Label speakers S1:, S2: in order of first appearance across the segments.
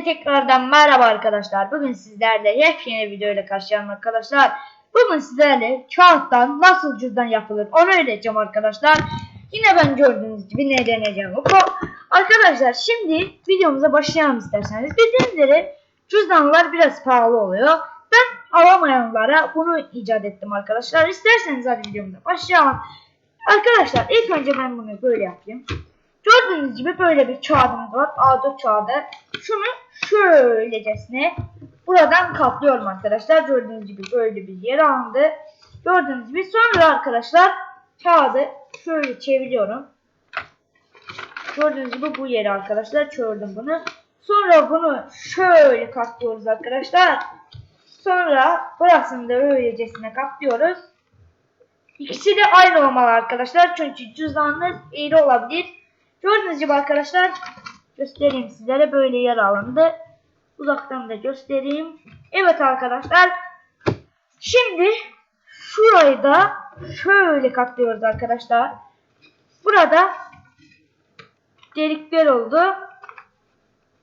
S1: Tekrardan merhaba arkadaşlar. Bugün sizlerle yepyeni video ile karşılayalım arkadaşlar. Bugün sizlerle kağıttan nasıl cüzdan yapılır onu öğreteceğim arkadaşlar. Yine ben gördüğünüz gibi ne deneyeceğim. Arkadaşlar şimdi videomuza başlayalım isterseniz. Bildiğiniz üzere cüzdanlar biraz pahalı oluyor. Ben alamayanlara bunu icat ettim arkadaşlar. İsterseniz hadi videomuza başlayalım. Arkadaşlar ilk önce ben bunu böyle yapayım. Gördüğünüz gibi böyle bir kağıdımız var. A4 kağıdı. Şunu şöylecesine buradan katlıyorum arkadaşlar. Gördüğünüz gibi böyle bir yer alındı. Gördüğünüz gibi sonra arkadaşlar kağıdı şöyle çeviriyorum. Gördüğünüz gibi bu yeri arkadaşlar çördüm bunu. Sonra bunu şöyle katlıyoruz arkadaşlar. Sonra burasını da öylecesine katlıyoruz. İkisi de aynı olmalı arkadaşlar. Çünkü cüzdanınız eğri olabilir. Gördüğünüz gibi arkadaşlar göstereyim sizlere böyle yer alındı. Uzaktan da göstereyim. Evet arkadaşlar. Şimdi şurayı da şöyle katlıyoruz arkadaşlar. Burada delikler oldu.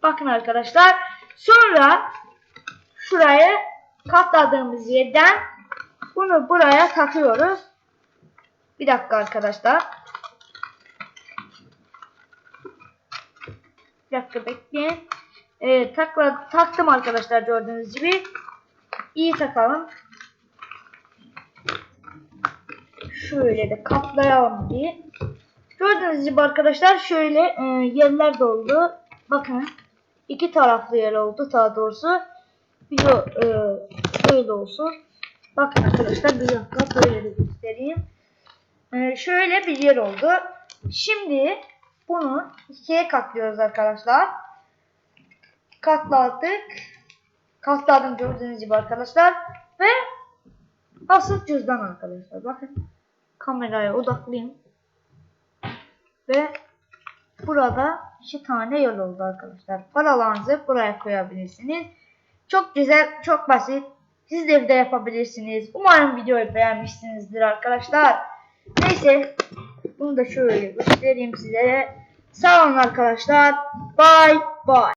S1: Bakın arkadaşlar. Sonra şuraya katladığımız yerden bunu buraya takıyoruz. Bir dakika arkadaşlar. Bir dakika bekleyin. Ee, takla, taktım arkadaşlar gördüğünüz gibi. İyi takalım. Şöyle de katlayalım diye. Gördüğünüz gibi arkadaşlar şöyle e, yerler doldu. Bakın. iki taraflı yer oldu daha doğrusu. Bir o, e, böyle olsun. Bakın arkadaşlar bir dakika böyle de göstereyim. E, şöyle bir yer oldu. Şimdi bunu ikiye katlıyoruz arkadaşlar. Katladık. Katladım gördüğünüz gibi arkadaşlar. Ve asıl cüzdan arkadaşlar. Bakın kameraya odaklayayım. Ve burada iki tane yol oldu arkadaşlar. Paralarınızı buraya koyabilirsiniz. Çok güzel, çok basit. Siz de evde yapabilirsiniz. Umarım videoyu beğenmişsinizdir arkadaşlar. Neyse bunu da şöyle göstereyim sizlere. Sağ olun arkadaşlar. Bye bye.